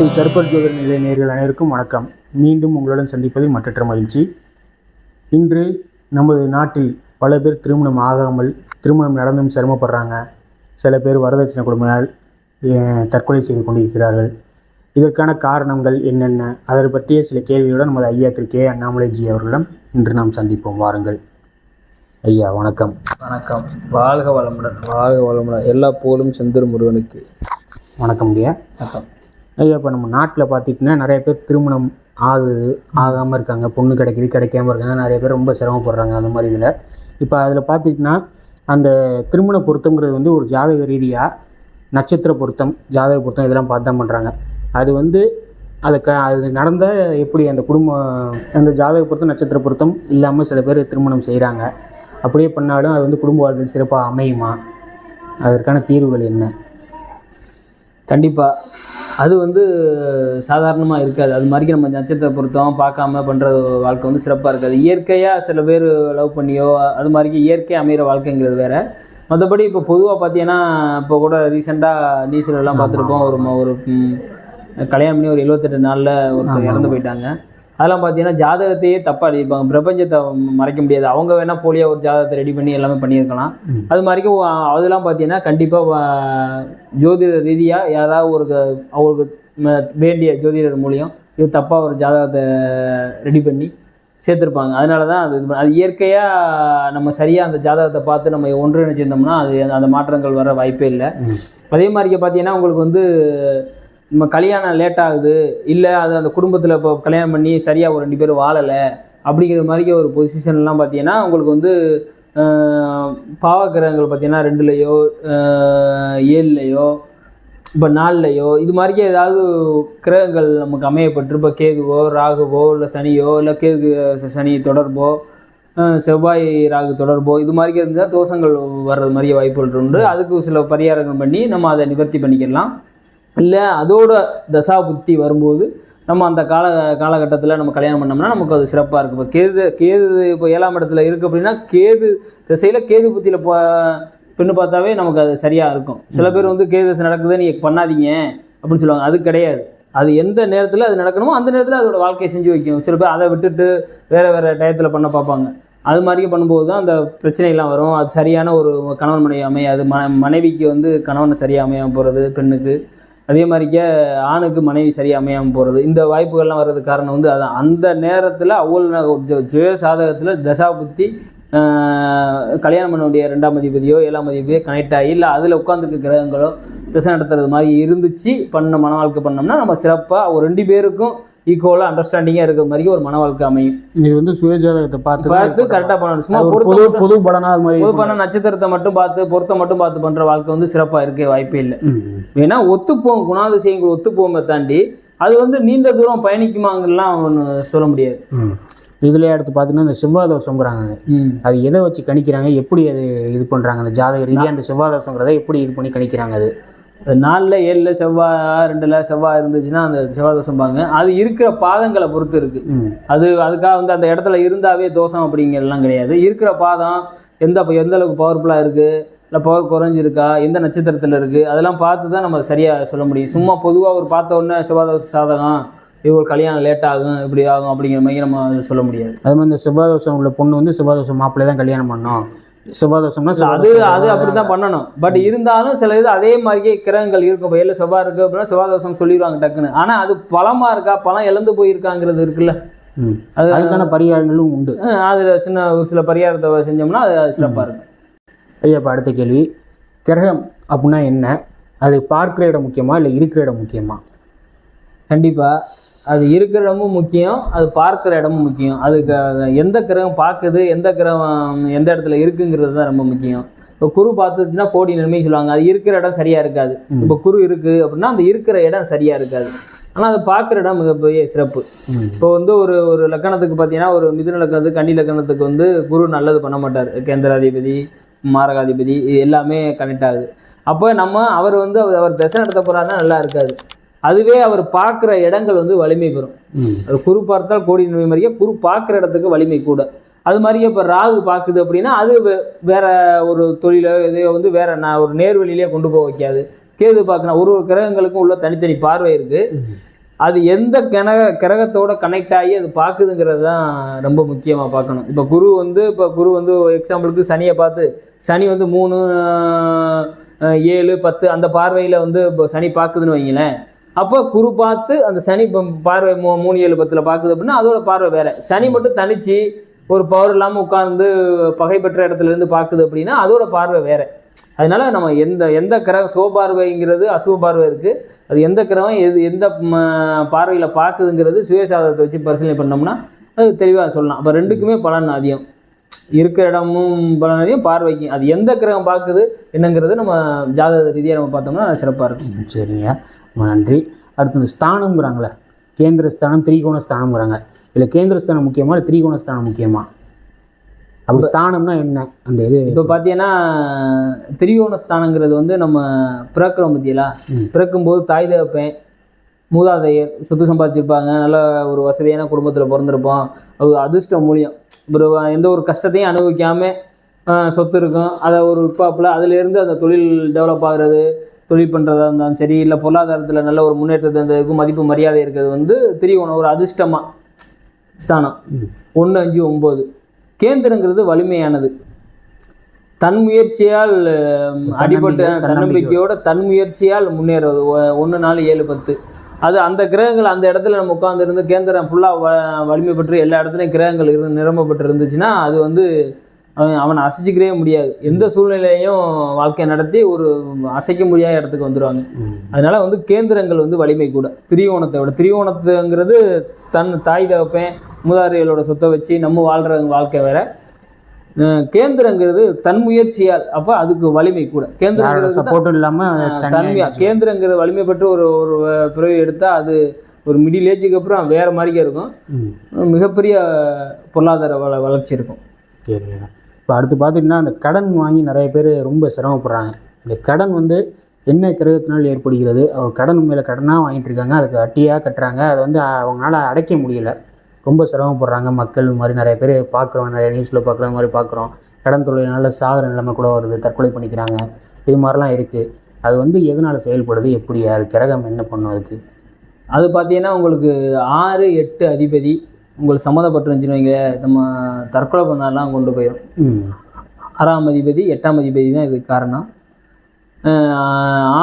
ஸ்ரீ கருப்பர் ஜோதிட நிலை நேர்கள் அனைவருக்கும் வணக்கம். மீண்டும் உங்களுடன் சந்திப்பதில் மற்றற்ற மகிழ்ச்சி. இன்று நமது நாட்டில் பல பேர் திருமணம் ஆகாமல் திருமணம் நடந்தும் சிரமப்படுறாங்க. சில பேர் வரதட்சணை கொடுமையால் தற்கொலை செய்து கொண்டிருக்கிறார்கள். இதற்கான காரணங்கள் என்னென்ன? அதை பற்றிய சில கேள்விகளுடன் நமது ஐயா திரு கே. அண்ணாமலைஜி அவர்களிடம் இன்று நாம் சந்திப்போம். வாருங்கள். ஐயா வணக்கம். வணக்கம். வாழ்க வளமுடன். வாழ்க வளமுடன். எல்லா புகழும் செந்தூர் முருகனுக்கு. வணக்கம் ஐயா. வணக்கம். ஐயா இப்போ நம்ம நாட்டில் பார்த்திங்கன்னா நிறைய பேர் திருமணம் ஆகுது ஆகாமல் இருக்காங்க பொண்ணு கிடைக்குது கிடைக்காம இருக்காங்க நிறைய பேர் ரொம்ப சிரமப்படுறாங்க அந்த மாதிரி இதில். இப்போ அதில் பார்த்திங்கன்னா அந்த திருமண பொருத்தங்கிறது வந்து ஒரு ஜாதக ரீதியாக நட்சத்திர பொருத்தம் ஜாதக பொருத்தம் இதெல்லாம் பார்த்து தான் பண்ணுறாங்க அது வந்து அது க அது நடந்த எப்படி அந்த குடும்பம் அந்த ஜாதக பொருத்தம் நட்சத்திர பொருத்தம் இல்லாமல் சில பேர் திருமணம் செய்கிறாங்க அப்படியே பண்ணாலும் அது வந்து குடும்ப வாழ்வில் சிறப்பாக அமையுமா? அதற்கான தீர்வுகள் என்ன? கண்டிப்பாக அது வந்து சாதாரணமாக இருக்காது. அது மாதிரி நம்ம நட்சத்திர பொருத்தம் பார்க்காம பண்ணுற வாழ்க்கை வந்து சிறப்பாக இருக்காது. இயற்கையாக சில பேர் லவ் பண்ணியோ அது மாதிரி இயற்கை அமைகிற வாழ்க்கைங்கிறது வேற. மற்றபடி இப்போ பொதுவாக பார்த்தீங்கன்னா இப்போ கூட ரீசெண்டாக நியூஸ்ல எல்லாம் பார்த்துருப்போம். ஒரு ஒரு கல்யாணம் பண்ணி ஒரு எழுபத்தெட்டு நாளில் ஒருத்தர் இறந்து போயிட்டாங்க. அதெல்லாம் பார்த்தீங்கன்னா ஜாதகத்தையே தப்பாக எழுதியிருப்பாங்க பிரபஞ்சத்தை மறைக்க முடியாது. அவங்க வேணால் போலியாக ஒரு ஜாதகத்தை ரெடி பண்ணி எல்லாமே பண்ணியிருக்கலாம். அது மாதிரிக்கு அதெல்லாம் பார்த்தீங்கன்னா கண்டிப்பாக ஜோதிட ரீதியாக யாராவது ஒரு அவங்களுக்கு வேண்டிய ஜோதிடர் மூலியம் இது தப்பாக ஒரு ஜாதகத்தை ரெடி பண்ணி சேர்த்துருப்பாங்க. அதனால தான் அது அது இயற்கையாக நம்ம சரியாக அந்த ஜாதகத்தை பார்த்து நம்ம ஒன்றிணைச்சிருந்தோம்னா அது அந்த மாற்றங்கள் வர வாய்ப்பே இல்லை. அதே மாதிரி பார்த்தீங்கன்னா உங்களுக்கு வந்து நம்ம கல்யாணம் லேட் ஆகுது இல்லை அது அந்த குடும்பத்தில் இப்போ கல்யாணம் பண்ணி சரியாக ஒரு ரெண்டு பேரும் வாழலை அப்படிங்கிற மாதிரி ஒரு பொசிஷன்லாம் பார்த்தீங்கன்னா உங்களுக்கு வந்து பாவக்கிரகங்கள் பார்த்தீங்கன்னா ரெண்டுலேயோ ஏழுலையோ இப்போ நாலுலையோ இது மாதிரிக்கே ஏதாவது கிரகங்கள் நமக்கு அமையப்பட்டு இப்போ கேதுவோ ராகுவோ இல்லை சனியோ இல்லை கேது சனி தொடர்போ செவ்வாய் ராகு தொடர்போ இது மாதிரி இருந்தால் தோஷங்கள் வர்றது மாதிரி வாய்ப்புகள் உண்டு. அதுக்கு சில பரிகாரங்கள் பண்ணி நம்ம அதை நிவர்த்தி பண்ணிக்கலாம். இல்லை அதோட தசா புத்தி வரும்போது நம்ம அந்த கால காலகட்டத்தில் நம்ம கல்யாணம் பண்ணோம்னா நமக்கு அது சிறப்பாக இருக்கும். இப்போ கேது கேது இப்போ ஏழாம் இடத்துல இருக்குது அப்படின்னா கேது திசையில் கேது புத்தியில் போ பெண்ணு பார்த்தாவே நமக்கு அது சரியாக இருக்கும். சில பேர் வந்து கேது தசை நடக்குது நீ பண்ணாதீங்க அப்படின்னு சொல்லுவாங்க. அது கிடையாது. அது எந்த நேரத்தில் அது நடக்கணுமோ அந்த நேரத்தில் அதோட வாழ்க்கையை செஞ்சு வைக்கும். சில பேர் அதை விட்டுட்டு வேறு வேறு டயத்தில் பண்ண பார்ப்பாங்க. அது மாதிரி பண்ணும்போது தான் அந்த பிரச்சனைலாம் வரும். அது சரியான ஒரு கணவன் மனைவி அமையாது. ம மனைவிக்கு வந்து கணவன் சரியாக அமையாமல் போகிறது பெண்ணுக்கு. அதே மாதிரிக்க ஆணுக்கு மனைவி சரியாக அமையாமல் போகிறது இந்த வாய்ப்புகள்லாம் வர்றதுக்கு காரணம் வந்து அதான். அந்த நேரத்தில் அவ்வளோ சுய சாதகத்தில் தசாபுத்தி கல்யாணம் பண்ண வேண்டிய ரெண்டாம் அதிபதியோ ஏழாம் அதிபதியோ கனெக்ட் ஆகி இல்லை அதில் உட்காந்துருக்க கிரகங்களோ திசை நடத்துறது மாதிரி இருந்துச்சு பண்ண மன வாழ்க்கை பண்ணோம்னா நம்ம சிறப்பாக ஒரு ரெண்டு பேருக்கும் ஈக்குவலாக அண்டர்ஸ்டாண்டிங்காக இருக்கிற மாதிரி ஒரு மன வாழ்க்கை அமையும். இது வந்து சுயஜாதகத்தை பார்த்து பார்த்து கரெக்டாக பண்ணணும். சும்மா பொது பொது பலனா அது மாதிரி பொது பண்ண நட்சத்திரத்தை மட்டும் பார்த்து பொருத்தம் மட்டும் பார்த்து பண்ணுற வாழ்க்கை வந்து சிறப்பாக இருக்க வாய்ப்பே இல்லை. வேணா ஒத்துப்போம் குணாதிசயங்கள் ஒத்துப்போமே தாண்டி அது வந்து நீண்ட தூரம் பயணிக்குமாங்கலாம் ஒன்று சொல்ல முடியாது. இதுலயே அடுத்து பார்த்தீங்கன்னா இந்த செவ்வாய் தோஷங்கிறாங்க அது எதை வச்சு கணிக்கிறாங்க? எப்படி அது இது பண்ணுறாங்க அந்த ஜாதக ரீதியாக அந்த செவ்வாய் தோஷங்கிறத எப்படி இது பண்ணி கணிக்கிறாங்க அது? நாலில் ஏழில் செவ்வாய் ரெண்டில் செவ்வாய் இருந்துச்சுன்னா அந்த செவ்வாய் தோஷம்பாங்க அது இருக்கிற பாதங்களை பொறுத்து இருக்குது. அது அதுக்காக வந்து அந்த இடத்துல இருந்தாவே தோஷம் அப்படிங்கிறதுலாம் கிடையாது. இருக்கிற பாதம் எந்த எந்த அளவுக்கு பவர்ஃபுல்லாக இருக்குது இல்லை பவர் குறைஞ்சிருக்கா? எந்த நட்சத்திரத்தில் இருக்குது அதெல்லாம் பார்த்து தான் நம்ம சரியாக சொல்ல முடியும். சும்மா பொதுவாக ஒரு பார்த்த உடனே செவ்வாய் தோஷ சாதகம் இது ஒரு கல்யாணம் லேட் ஆகும் இப்படி ஆகும் அப்படிங்கிற மாதிரி நம்ம சொல்ல முடியாது. அது மாதிரி இந்த செவ்வாய் உள்ள பொண்ணு வந்து செவ்வாய் தோஷம் மாப்பிள்ளை தான் கல்யாணம் பண்ணோம். செவ்வாய் தோஷம்னா இல்ல, செவ்வாய் அது அது அப்படி தான் பண்ணணும் பட் இருந்தாலும் சில இது அதே மாதிரியே கிரகங்கள் இருக்கும். இப்போ ஏழு செவ்வாய் இருக்குது அப்படின்னா செவ்வாய் தோஷம் சொல்லிடுவாங்க டக்குன்னு. ஆனால் அது பழமாக இருக்கா? பழம் இழந்து போயிருக்காங்கிறது இருக்குல்ல. அது அதுக்கான பரிகாரங்களும் உண்டு. அதில் சின்ன ஒரு சில பரிகாரத்தை செஞ்சோம்னா அது சிறப்பாக இருக்கும். ஐயா இப்போ அடுத்த கேள்வி. கிரகம் அப்படின்னா என்ன? அது பார்க்குற இடம் முக்கியமா? இல்லை இருக்கிற இடம் முக்கியமா? கண்டிப்பாக அது இருக்கிற இடமும் முக்கியம் அது பார்க்குற இடமும் முக்கியம். அதுக்கு எந்த கிரகம் பார்க்குது எந்த கிரகம் எந்த இடத்துல இருக்குங்கிறது தான் ரொம்ப முக்கியம். இப்போ குரு பார்த்துச்சுன்னா கோடி நன்மை சொல்லுவாங்க. அது இருக்கிற இடம் சரியாக இருக்காது. இப்போ குரு இருக்குது அப்படின்னா அந்த இருக்கிற இடம் சரியாக இருக்காது. ஆனால் அது பார்க்குற இடம் மிகப்பெரிய சிறப்பு. இப்போ வந்து ஒரு ஒரு லக்கணத்துக்கு பார்த்தீங்கன்னா ஒரு மிதுன லக்கணத்துக்கு கன்னி லக்கணத்துக்கு வந்து குரு நல்லது பண்ண மாட்டார். கேந்திராதிபதி மாரகாதிபதி இது எல்லாமே கனெக்ட் ஆகுது. அப்போ நம்ம அவர் வந்து அவர் அவர் திசை நடத்த போகிறாருன்னா நல்லா இருக்காது. அதுவே அவர் பார்க்குற இடங்கள் வந்து வலிமை பெறும். அது குரு பார்த்தால் கோடி நன்மை மாதிரியே குரு பார்க்குற இடத்துக்கு வலிமை கூட. அது மாதிரியே இப்போ ராகு பார்க்குது அப்படின்னா அது வே- வேற ஒரு தொழிலோ இதையோ வந்து வேற நான் ஒரு நேர்வழியிலே கொண்டு போக வைக்காது. கேது பார்க்கணும். ஒரு ஒரு கிரகங்களுக்கும் உள்ள தனித்தனி பார்வை இருக்கு. அது எந்த கிரக கிரகத்தோட கனெக்ட் ஆகி அது பார்க்குதுங்கிறது தான் ரொம்ப முக்கியமாக பார்க்கணும். இப்போ குரு வந்து இப்போ குரு வந்து எக்ஸாம்பிளுக்கு சனியை பார்த்து சனி வந்து மூணு ஏழு பத்து அந்த பார்வையில் வந்து இப்போ சனி பார்க்குதுன்னு வைங்களேன் அப்போ குரு பார்த்து அந்த சனி பார்வை மூ மூணு ஏழு பத்தில் பார்க்குது அப்படின்னா அதோட பார்வை வேற. சனி மட்டும் தனிச்சு ஒரு பவர் இல்லாமல் உட்கார்ந்து பகை பெற்ற இடத்துல இருந்து பார்க்குது அப்படின்னா அதோட பார்வை வேற. அதனால நம்ம எந்த எந்த கிரகம் சோபார்வைங்கிறது அசுவ பார்வை இருக்குது அது எந்த கிரகம் எது எந்த பார்வையில் பார்க்குதுங்கிறது சுயசாதகத்தை வச்சு பரிசீலனை பண்ணோம்னா அது தெளிவாக சொல்லலாம். அப்போ ரெண்டுக்குமே பலன் அதிகம். இருக்கிற இடமும் பலன் அதிகம் பார்வைக்கு அது எந்த கிரகம் பார்க்குது என்னங்கிறது நம்ம ஜாதக ரீதியாக நம்ம பார்த்தோம்னா சிறப்பாக இருக்கும். சரிங்க. நன்றி. அடுத்து இந்த ஸ்தானம்ங்கிறாங்களே. கேந்திர ஸ்தானம் திரிகோண ஸ்தானம்ங்கிறாங்க இதில் கேந்திர ஸ்தானம் முக்கியமா இல்லை திரிகோண ஸ்தானம் முக்கியமா? அப்படி ஸ்தானம்னா என்ன? அந்த இது இப்போ பார்த்தீங்கன்னா திரியோண ஸ்தானங்கிறது வந்து நம்ம பிறக்கிறோம் பற்றியலா பிறக்கும்போது தாய் தகப்பேன் மூதாதையர் சொத்து சம்பாதிச்சிருப்பாங்க. நல்ல ஒரு வசதியான குடும்பத்தில் பிறந்திருப்போம். அது அதிர்ஷ்டம் மூலியம். ஒரு எந்த ஒரு கஷ்டத்தையும் அனுபவிக்காமல் சொத்து இருக்கும். அதை ஒரு உட்பாப்பில் அதுலேருந்து அந்த தொழில் டெவலப் ஆகுறது தொழில் பண்ணுறதா இருந்தாலும் சரி இல்லை பொருளாதாரத்தில் நல்ல ஒரு முன்னேற்றத்தை அந்த இதுக்கும் மதிப்பு மரியாதை இருக்கிறது வந்து திரியோணம் ஒரு அதிர்ஷ்டமாக ஸ்தானம். ஒன்று அஞ்சு ஒம்பது கேந்திரங்கிறது வலிமையானது. தன் முயற்சியால் அடிபட்டு தன்னம்பிக்கையோட தன் முயற்சியால் முன்னேறது ஒன்று நாலு ஏழு பத்து. அது அந்த கிரகங்கள் அந்த இடத்துல நம்ம உட்காந்துருந்து கேந்திரம் ஃபுல்லாக வ வலிமை பெற்று எல்லா இடத்துலையும் கிரகங்கள் இருந்து நிரம்பப்பட்டு இருந்துச்சுன்னா அது வந்து அவன் அவனை அசைச்சிக்கவே முடியாது. எந்த சூழ்நிலையும் வாழ்க்கையை நடத்தி ஒரு அசைக்க முடியாத இடத்துக்கு வந்துடுவாங்க அதனால வந்து கேந்திரங்கள் வந்து வலிமை கூட. திரியோணத்தை விட. திரியோணத்துங்கிறது தன் தாய் தகப்பேன் மூதாதைகளோட சொத்தை வச்சு நம்ம வாழ்கிற வாழ்க்கை வேற. கேந்திரங்கிறது தன் முயற்சியால் அப்போ அதுக்கு வலிமை கூட. கேந்திரங்கிறது சப்போர்ட்டும் இல்லாமல் தன்மையா. கேந்திரங்கிற வலிமை பெற்று ஒரு ஒரு பிறவி எடுத்தால் அது ஒரு மிடில் ஏஜுக்கு அப்புறம் வேற மாதிரிக்கே இருக்கும். மிகப்பெரிய பொருளாதார வள வளர்ச்சி இருக்கும். சரிங்க. இப்போ அடுத்து பார்த்திங்கன்னா அந்த கடன் வாங்கி நிறைய பேர் ரொம்ப சிரமப்படுறாங்க. இந்த கடன் வந்து என்ன கிரகத்தினால் ஏற்படுகிறது? அவர் கடன் மேலே கடனாக வாங்கிட்டு இருக்காங்க அதுக்கு வட்டியாக கட்டுறாங்க அதை வந்து அவங்களால அடைக்க முடியல. ரொம்ப சிரமப்படுறாங்க மக்கள் இந்த மாதிரி நிறைய பேர் பார்க்குறோம். நிறைய நியூஸில் பார்க்குற மாதிரி பார்க்குறோம். கடன் தொழில்னால சாகிற நிலைமை கூட வருது. தற்கொலை பண்ணிக்கிறாங்க. இது மாதிரிலாம் இருக்குது அது வந்து எதனால் செயல்படுது? எப்படி? அது கிரகம் என்ன பண்ணும் அதுக்கு? அது பார்த்தீங்கன்னா உங்களுக்கு ஆறு எட்டு அதிபதி உங்களுக்கு சம்மந்தப்பட்டிருந்துச்சுன்னு வைங்க. நம்ம தற்கொலை பண்ணலாம் கொண்டு போயிடும் ஆறாம் அதிபதி எட்டாம் அதிபதி தான் இதுக்கு காரணம்.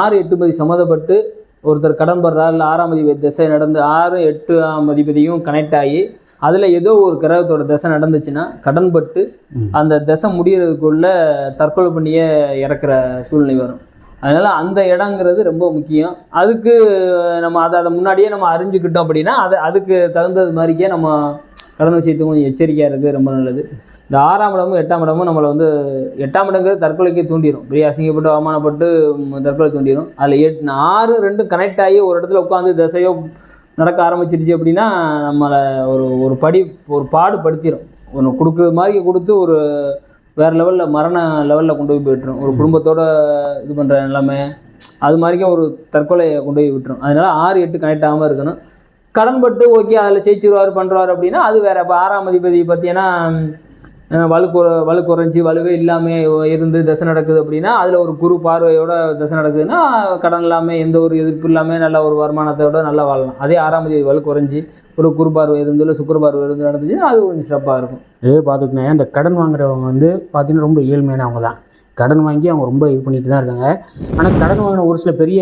ஆறு எட்டு பதி சம்மந்தப்பட்டு ஒருத்தர் கடன் படுறார் இல்லை ஆறாம் அதிபதி திசை நடந்து ஆறு எட்டு ஆம் அதிபதியும் கனெக்ட் ஆகி அதில் ஏதோ ஒரு கிரகத்தோட திசை நடந்துச்சுன்னா கடன் பட்டு ம். அந்த திசை முடியறதுக்குள்ள தற்கொலை பண்ணியே இறக்குற சூழ்நிலை வரும். அதனால் அந்த இடங்கிறது ரொம்ப முக்கியம். அதுக்கு நம்ம அதை அதை முன்னாடியே நம்ம அறிஞ்சுக்கிட்டோம் அப்படின்னா அதை அதுக்கு தகுந்தது மாதிரிக்கே நம்ம கடன் விஷயத்துக்கு கொஞ்சம் எச்சரிக்கையாக இருக்குது ரொம்ப நல்லது. இந்த ஆறாம் இடமும் எட்டாம் இடமும் நம்மளை வந்து எட்டாம் இடங்கிறது தற்கொலைக்கே தூண்டிடும் பெரிய அசிங்கப்பட்டு அவமானப்பட்டு தற்கொலை தூண்டிடும் அதில் எட் ஆறு ரெண்டும் கனெக்ட் ஆகி ஒரு இடத்துல உட்காந்து திசையோ நடக்க ஆரம்பிச்சிருச்சு அப்படின்னா நம்மளை ஒரு ஒரு படி ஒரு பாடு படுத்திடும் ஒன்று கொடுக்குறது மாதிரி கொடுத்து ஒரு வேறு லெவலில் மரண லெவலில் கொண்டு போய் விட்டுரும் ஒரு குடும்பத்தோட இது பண்ணுற நிலைமை அது மாதிரிக்கும் ஒரு தற்கொலையை கொண்டு போய் விட்டுரும். அதனால ஆறு எட்டு கனெக்ட் ஆகாமல் இருக்கணும். கடன்பட்டு ஓகே அதில் ஜெயிச்சிருவார் பண்ணுறாரு அப்படின்னா அது வேற. இப்போ ஆறாம் அதிபதி பார்த்தீங்கன்னா அஹ், வலு குற வலு குறைஞ்சி வலுவே இல்லாமல் இருந்து தசை நடக்குது அப்படின்னா அதில் ஒரு குரு பார்வையோட தசை நடக்குதுன்னா கடன் இல்லாமல் எந்த ஒரு எதிர்ப்பு இல்லாமல் நல்ல ஒரு வருமானத்தோட நல்லா வாழலாம். அதே ஆறாம் தேதி வலு குறைஞ்சி ஒரு குரு பார்வை இருந்து இல்லை சுக்கர பார்வை இருந்து நடந்துச்சுன்னா அது கொஞ்சம் சிறப்பாக இருக்கும். இதே பார்த்துக்கங்க இந்த கடன் வாங்குறவங்க வந்து பார்த்தீங்கன்னா ரொம்ப ஏழ்மையானவங்க தான். கடன் வாங்கி அவங்க ரொம்ப இது பண்ணிட்டு தான் இருக்காங்க. ஆனால் கடன் வாங்கின ஒரு சில பெரிய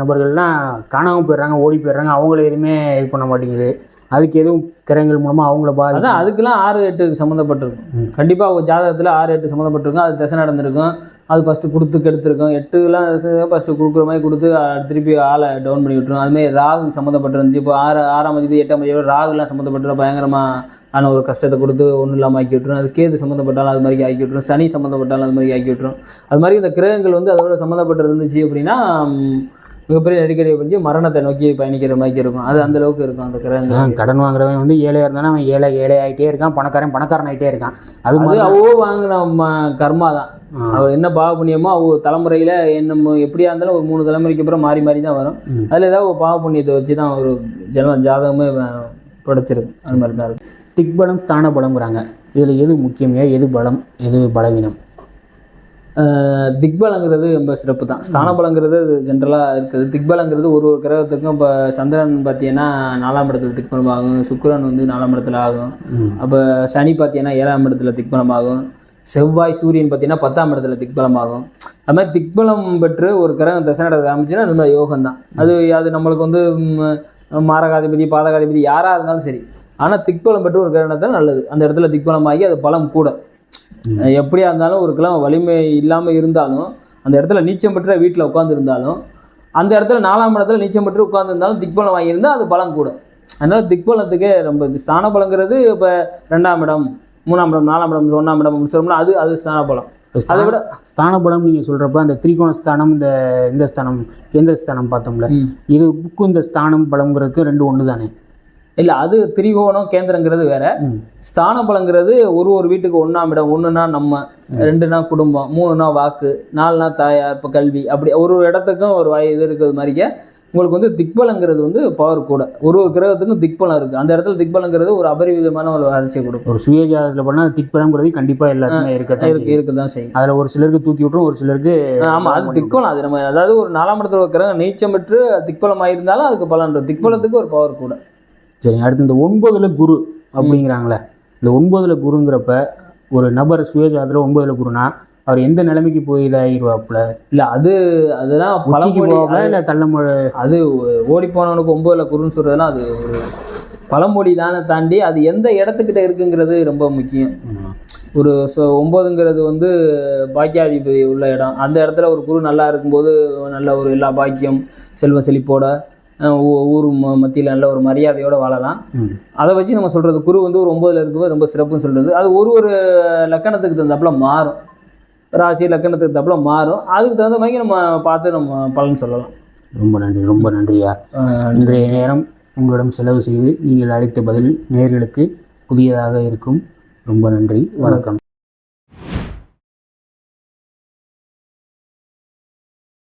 நபர்கள்லாம் காணாமல் போயிடுறாங்க ஓடி போயிடுறாங்க அவங்கள எதுவுமே இது பண்ண மாட்டேங்குது. அதுக்கு எதுவும் கிரகங்கள் மூலமாக அவங்கள பாதி அதான் அதுக்கெல்லாம் ஆறு எட்டுக்கு சம்மந்தப்பட்டிருக்கும். கண்டிப்பாக அவங்க ஜாதகத்தில் ஆறு எட்டு சம்மந்தப்பட்டிருக்கும். அது திசை நடந்திருக்கும். அது ஃபஸ்ட்டு கொடுத்து கெடுத்திருக்கும். எட்டுலாம் ஃபஸ்ட்டு கொடுக்குற மாதிரி கொடுத்து திருப்பி ஆளை டவுன் பண்ணி விட்டுரும். அதுமாதிரி ராகு சம்மந்தப்பட்டிருந்துச்சு. இப்போ ஆறு ஆறாம் அதிபதி எட்டாம் அதிபதி ராகுலாம் சம்மந்தப்பட்டு பயங்கரமாக ஆன ஒரு கஷ்டத்தை கொடுத்து ஒன்றும் இல்லாமல் ஆக்கி விட்டுரும். அது கேது சம்மந்தப்பட்டாலும் அது மாதிரி ஆக்கி விட்டுரும். சனி சம்மந்தப்பட்டாலும் அது மாதிரி ஆக்கி விட்டுரும். அது மாதிரி இந்த கிரகங்கள் வந்து அதோட சம்மந்தப்பட்டு இருந்துச்சு அப்படின்னா மிகப்பெரிய நெருக்கடியை பிடிச்சி மரணத்தை நோக்கி பயணிக்கிற மாதிரி இருக்கும். அது அந்த அளவுக்கு இருக்கும் அந்த அதான் கடன் வாங்குறவன் வந்து ஏழையாக இருந்தாலும் அவன் ஏழை ஏழை ஆகிட்டே இருக்கான் பணக்காரன் பணக்காரன் ஆகிட்டே இருக்கான். அது மாதிரி அவ்வளோ வாங்கின கர்மா தான். அவர் என்ன பாவ புண்ணியமோ அவங்க தலைமுறையில் என்ன எப்படியா இருந்தாலும் ஒரு மூணு தலைமுறைக்கு அப்புறம் மாறி மாறி தான் வரும். அதில் ஏதாவது ஒரு பாவ புண்ணியத்தை வச்சு தான் ஒரு ஜன ஜாதகமே படைச்சிருக்கு அது மாதிரி தான் இருக்கும். திக்பலம் ஸ்தான பலம்ங்கிறாங்க இதில் எது முக்கியம் எது பலம் எது பலவீனம்? திக்பலங்கிறது ரொம்ப சிறப்பு தான். ஸ்தானபலங்கிறது ஜென்ரலாக இருக்குது. திக்பலங்கிறது ஒரு ஒரு கிரகத்துக்கும் இப்போ சந்திரன் பார்த்தீங்கன்னா நாலாம் இடத்துல திக்பலம் ஆகும் சுக்கிரன் வந்து நாலாம் இடத்துல ஆகும். அப்போ சனி பார்த்தீங்கன்னா ஏழாம் இடத்துல திக்பலம் ஆகும் செவ்வாய் சூரியன் பார்த்தீங்கன்னா பத்தாம் இடத்துல திக்பலம் ஆகும் அது மாதிரி திக்பலம் பெற்று ஒரு கிரகம் தசை நடக்க ஆரம்பிச்சுன்னா நம்ம யோகம் தான். அது அது நம்மளுக்கு வந்து மாரகாதிபதி பாதகாதிபதி யாராக இருந்தாலும் சரி. ஆனால் திக்பலம் பெற்று ஒரு கிரகணத்தில் நல்லது. அந்த இடத்துல திக்பலம் ஆகி அது பலம் கூட. எப்படியா இருந்தாலும் ஒரு கிழமை வலிமை இல்லாமல் இருந்தாலும் அந்த இடத்துல நீச்சம் பெற்ற வீட்டில் உட்காந்துருந்தாலும் அந்த இடத்துல நாலாம் இடத்துல நீச்சம் பெற்று உட்காந்துருந்தாலும் திக்பலம் வாங்கியிருந்தா அது பலம் கூட அதனால திக்பலத்துக்கே ரொம்ப ஸ்தான பலங்கிறது இப்போ ரெண்டாம் இடம் மூணாம் இடம் நாலாம் இடம் ஒன்றாம் இடம் அப்படின்னு சொல்லணும்னா அது அது ஸ்தான பலம். அதை விட ஸ்தான பலம் நீங்கள் சொல்கிறப்ப அந்த திரிகோண ஸ்தானம் இந்த இந்த ஸ்தானம் கேந்திர ஸ்தானம் பார்த்தோம்ல. இதுக்கும் இந்த ஸ்தானம் பலம்ங்கிறதுக்கு ரெண்டு ஒன்று தானே இல்லை அது திரிகோணம் கேந்திரங்கிறது வேற. ஸ்தான பலங்கிறது ஒரு ஒரு வீட்டுக்கு ஒன்றாம் இடம் ஒன்றுனா நம்ம ரெண்டுனா குடும்பம் மூணுனா வாக்கு நாலுனா தாயார் இப்போ கல்வி அப்படி ஒரு ஒரு இடத்துக்கும் ஒரு வாய் இது இருக்கிறது மாதிரிக்க உங்களுக்கு வந்து திக்பலங்கிறது வந்து பவர் கூட. ஒரு ஒரு கிரகத்துக்கும் திக்பலம் இருக்குது அந்த இடத்துல திக்பலங்கிறது ஒரு அபரிவிதமான ஒரு வரிசை கொடுக்கும். ஒரு சுயஜாதத்தில் பண்ணால் திக்பலம்ங்கிறது கண்டிப்பாக இருக்கத்தான் இருக்கு இருக்கு தான் செய்யும். அதில் ஒரு சிலருக்கு தூக்கி விட்டுரும் ஒரு சிலருக்கு ஆமாம் அது திக்பலம். அது நம்ம அதாவது ஒரு நாலாம் இடத்துல ஒரு கிரகம் நீச்சம் பெற்று திக்பலம் ஆயிருந்தாலும் அதுக்கு பலன் திக்பலத்துக்கு ஒரு பவர் கூட. சரி அடுத்து இந்த ஒன்பதுல குரு அப்படிங்கிறாங்களே. இந்த ஒன்பதுல குருங்கிறப்ப ஒரு நபர் சுயஜாதத்தில் ஒன்பதுல குருனா அவர் எந்த நிலைமைக்கு போய் இதாகிடுவாப்புல இல்லை அது அதெல்லாம் பழமொழி போவாப்புல இல்லை தள்ளமொழி அது ஓடி போனவனுக்கு ஒன்பதுல குருன்னு சொல்றதுன்னா அது ஒரு பழமொழி தானே தாண்டி அது எந்த இடத்துக்கிட்ட இருக்குங்கிறது ரொம்ப முக்கியம். ஒரு ஒம்பதுங்கிறது வந்து பாக்கியாதிபதி உள்ள இடம். அந்த இடத்துல ஒரு குரு நல்லா இருக்கும்போது நல்ல ஒரு எல்லா பாக்கியம் செல்வ செழிப்போட ஊர் மத்தியில் நல்ல ஒரு மரியாதையோட வாழலாம். அதை வச்சு நம்ம சொல்கிறது குரு வந்து ஒரு ஒம்பதுல இருக்கும்போது ரொம்ப சிறப்புன்னு சொல்கிறது அது ஒரு ஒரு லக்கணத்துக்கு தகுந்தாப்புல மாறும். ராசி லக்கணத்துக்கு தகுந்தாப்புல மாறும். அதுக்கு தகுந்த மாதிரி நம்ம பார்த்து நம்ம பலன் சொல்லலாம். ரொம்ப நன்றி ரொம்ப நன்றியா? இன்றைய நேரம் உங்களிடம் செலவு செய்து நீங்கள் அளித்த பதில் நேர்களுக்கு புதியதாக இருக்கும். ரொம்ப நன்றி வணக்கம்.